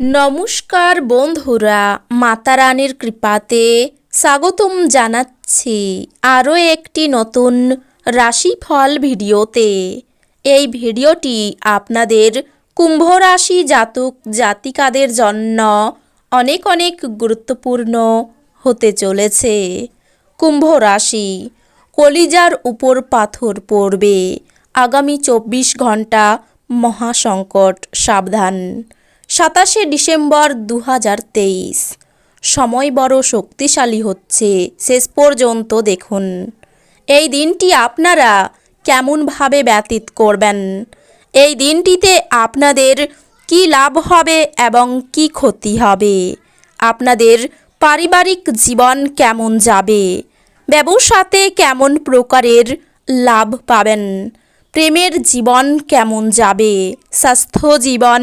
নমস্কার বন্ধুরা মাতা রানীর কৃপাতে স্বাগতম জানাচ্ছি আরও একটি নতুন রাশিফল ভিডিওতে। এই ভিডিওটি আপনাদের কুম্ভ রাশি জাতক জাতিকাদের জন্য অনেক অনেক গুরুত্বপূর্ণ হতে চলেছে। কুম্ভ রাশি কলিজার উপর পাথর পড়বে। আগামী চব্বিশ ঘণ্টা মহাসংকট সাবধান। সাতাশে ডিসেম্বর দু হাজার তেইশ। সময় বড় শক্তিশালী হচ্ছে, শেষ পর্যন্ত দেখুন। এই দিনটি আপনারা কেমনভাবে ব্যতীত করবেন? এই দিনটিতে আপনাদের কি লাভ হবে এবং কি ক্ষতি হবে? আপনাদের পারিবারিক জীবন কেমন যাবে? ব্যবসাতে কেমন প্রকারের লাভ পাবেন? প্রেমের জীবন কেমন যাবে? স্বাস্থ্য জীবন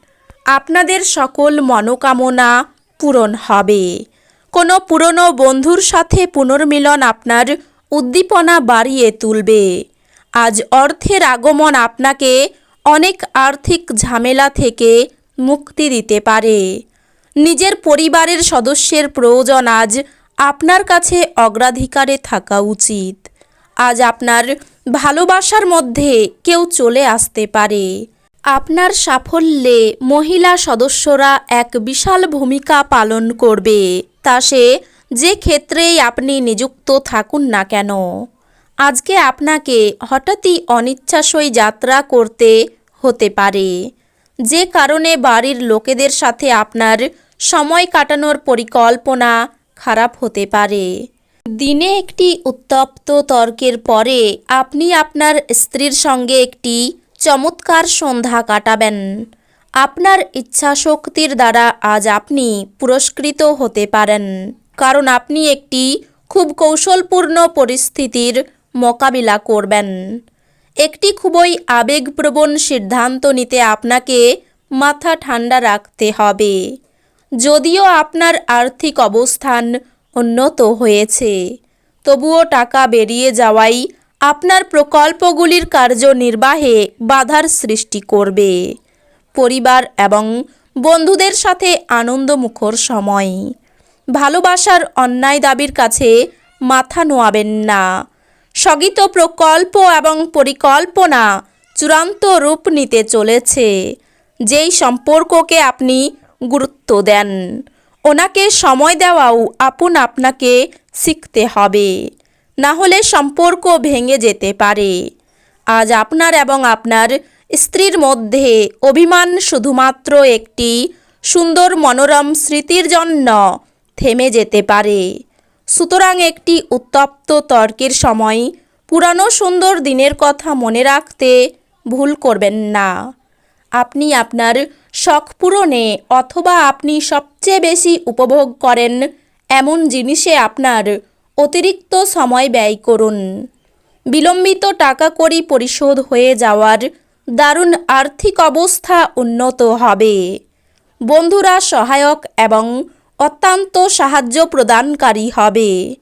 আপনাদের সকল মনোকামনা পূরণ হবে। কোনো পুরনো বন্ধুর সাথে পুনর্মিলন আপনার উদ্দীপনা বাড়িয়ে তুলবে। আজ অর্থের আগমন আপনাকে অনেক আর্থিক ঝামেলা থেকে মুক্তি দিতে পারে। নিজের পরিবারের সদস্যের প্রয়োজন আজ আপনার কাছে অগ্রাধিকারে থাকা উচিত। আজ আপনার ভালোবাসার মধ্যে কেউ চলে আসতে পারে। আপনার সাফল্যে মহিলা সদস্যরা এক বিশাল ভূমিকা পালন করবে। তা সে যে ক্ষেত্রেই আপনি নিযুক্ত থাকুন না কেন। আজকে আপনাকে হঠাৎই অনিচ্ছাসই যাত্রা করতে হতে পারে। যে কারণে বাড়ির লোকেদের সাথে আপনার সময় কাটানোর পরিকল্পনা খারাপ হতে পারে। দিনে একটি উত্তপ্ত তর্কের পরে আপনি আপনার স্ত্রীর সঙ্গে একটি চমৎকার সন্ধ্যা কাটাবেন। আপনার ইচ্ছাশক্তির দ্বারা আজ আপনি পুরস্কৃত হতে পারেন। কারণ আপনি একটি খুব কৌশলপূর্ণ পরিস্থিতির মোকাবিলা করবেন। একটি খুবই আবেগপ্রবণ সিদ্ধান্ত নিতে আপনাকে মাথা ঠান্ডা রাখতে হবে। যদিও আপনার আর্থিক অবস্থান উন্নত হয়েছে, তবুও টাকা বেরিয়ে যাওয়াই আপনার প্রকল্পগুলির কার্যনির্বাহে বাধার সৃষ্টি করবে। পরিবার এবং বন্ধুদের সাথে আনন্দমুখর সময়। ভালোবাসার অন্যায় দাবির কাছে মাথা নোয়াবেন না। স্থগিত প্রকল্প এবং পরিকল্পনা চূড়ান্ত রূপ নিতে চলেছে। যেই সম্পর্ককে আপনি গুরুত্ব দেন, ওনাকে সময় দেওয়াও আপন আপনাকে শিখতে হবে। না হলে সম্পর্ক ভেঙে যেতে পারে। আজ আপনার এবং আপনার স্ত্রীর মধ্যে অভিমান শুধুমাত্র একটি সুন্দর মনোরম স্মৃতির জন্য থেমে যেতে পারে। সুতরাং একটি উত্তপ্ত তর্কের সময় পুরানো সুন্দর দিনের কথা মনে রাখতে ভুল করবেন না। আপনি আপনার শখ পূরণে অথবা আপনি সবচেয়ে বেশি উপভোগ করেন এমন জিনিসে আপনার অতিরিক্ত সময় ব্যয় করুন। বিলম্বিত টাকা কড়ি পরিশোধ হয়ে যাওয়ার দারুণ আর্থিক অবস্থা উন্নত হবে। বন্ধুরা সহায়ক এবং অত্যন্ত সাহায্য প্রদানকারী হবে।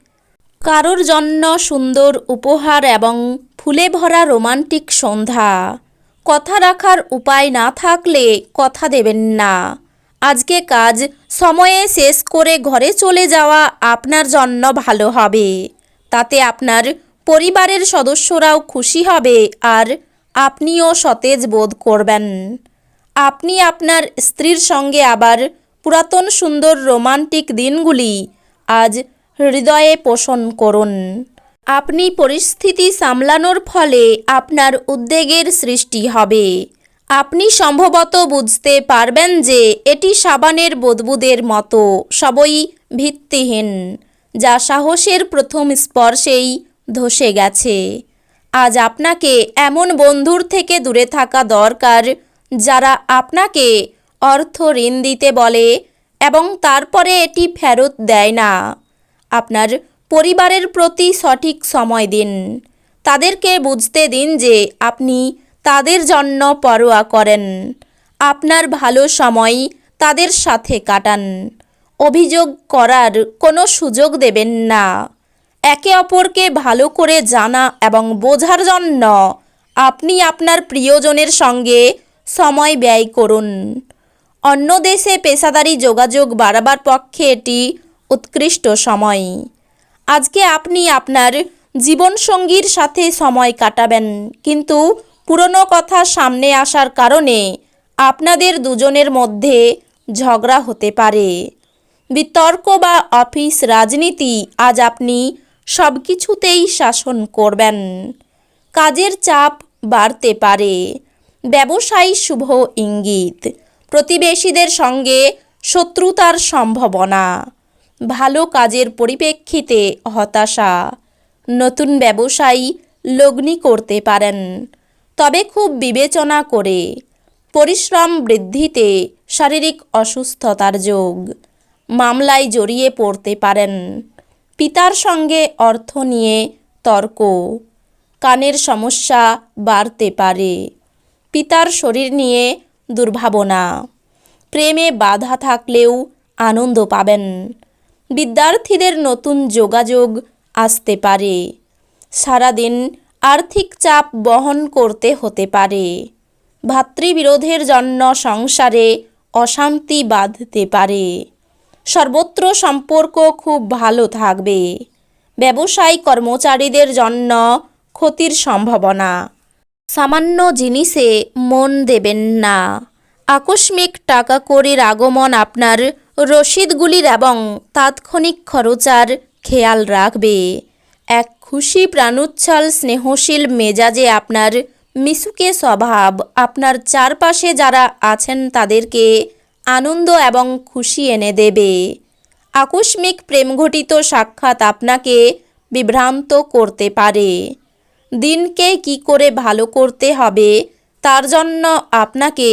কারোর জন্য সুন্দর উপহার এবং ফুলে ভরা রোমান্টিক সন্ধ্যা। কথা রাখার উপায় না থাকলে কথা দেবেন না। আজকে কাজ সময়ে শেষ করে ঘরে চলে যাওয়া আপনার জন্য ভালো হবে। তাতে আপনার পরিবারের সদস্যরাও খুশি হবে আর আপনিও সতেজ বোধ করবেন। আপনি আপনার স্ত্রীর সঙ্গে আবার পুরাতন সুন্দর রোমান্টিক দিনগুলি আজ হৃদয়ে পোষণ করুন। আপনি পরিস্থিতি সামলানোর ফলে আপনার উদ্বেগের সৃষ্টি হবে। আপনি সম্ভবত বুঝতে পারবেন যে এটি সাবানের বুদবুদের মতো, সবই ভিত্তিহীন, যা সাহসের প্রথম স্পর্শেই ধসে গেছে। আজ আপনাকে এমন বন্ধুর থেকে দূরে থাকা দরকার, যারা আপনাকে অর্থ ঋণ দিতে বলে এবং তারপরে এটি ফেরত দেয় না। আপনার পরিবারের প্রতি সঠিক সময় দিন। তাদেরকে বুঝতে দিন যে আপনি তাদের জন্য পরোয়া করেন। আপনার ভালো সময় তাদের সাথে কাটান। অভিযোগ করার কোনো সুযোগ দেবেন না। একে অপরকে ভালো করে জানা এবং বোঝার জন্য আপনি আপনার প্রিয়জনের সঙ্গে সময় ব্যয় করুন। অন্য দেশে পেশাদারি যোগাযোগ বাড়াবার পক্ষে এটি উৎকৃষ্ট সময়। আজকে আপনি আপনার জীবনসঙ্গীর সাথে সময় কাটাবেন, কিন্তু পুরনো কথা সামনে আসার কারণে আপনাদের দুজনের মধ্যে ঝগড়া হতে পারে। বিতর্ক বা অফিস রাজনীতি আজ আপনি সব কিছুতেই শাসন করবেন। কাজের চাপ বাড়তে পারে। ব্যবসায়ী শুভ ইঙ্গিত, প্রতিবেশীদের সঙ্গে শত্রুতার সম্ভাবনা, ভালো কাজের পরিপ্রেক্ষিতে হতাশা, নতুন ব্যবসায়ী লগ্নি করতে পারেন। তবে খুব বিবেচনা করে। পরিশ্রম বৃদ্ধিতে শারীরিক অসুস্থতার যোগ। মামলায় জড়িয়ে পড়তে পারেন। পিতার সঙ্গে অর্থ নিয়ে তর্ক। কানের সমস্যা বাড়তে পারে। পিতার শরীর নিয়ে দুর্ভাবনা। প্রেমে বাধা থাকলেও আনন্দ পাবেন। বিদ্যার্থীদের নতুন যোগাযোগ আসতে পারে। সারাদিন আর্থিক চাপ বহন করতে হতে পারে। ভাতৃবিরোধের জন্য সংসারে অশান্তি বাঁধতে পারে। সর্বত্র সম্পর্ক খুব ভালো থাকবে। ব্যবসায়ী কর্মচারীদের জন্য ক্ষতির সম্ভাবনা। সামান্য জিনিসে মন দেবেন না। আকস্মিক টাকা কড়ির আগমন আপনার রসিদগুলির এবং তাৎক্ষণিক খরচার খেয়াল রাখবে। এক খুশি প্রাণোচ্ছল, স্নেহশীল মেজাজে আপনার মিশুকে স্বভাব, আপনার চারপাশে যারা আছেন তাদেরকে আনন্দ এবং খুশি এনে দেবে। আকস্মিক প্রেমঘটিত সাক্ষাৎ আপনাকে বিভ্রান্ত করতে পারে। দিনকে কি করে ভালো করতে হবে, তার জন্য আপনাকে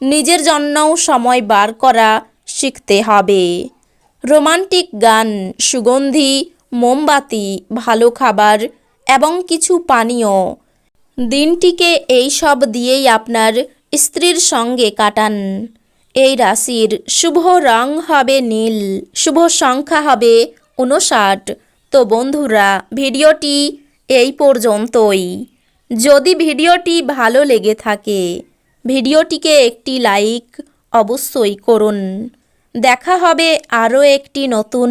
নিজের জন্যও সময় বার করা শিখতে হবে। রোমান্টিক গান, সুগন্ধি মোমবাতি, ভালো খাবার এবং কিছু পানীয়। দিনটিকে এই সব দিয়েই আপনার স্ত্রীর সঙ্গে কাটান। এই রাশির শুভ রং হবে নীল, শুভ সংখ্যা হবে উনষাট তো বন্ধুরা, ভিডিওটি এই পর্যন্তই। যদি ভিডিওটি ভালো লেগে থাকে, ভিডিওটিকে একটি লাইক অবশ্যই করুন। দেখা হবে আরও একটি নতুন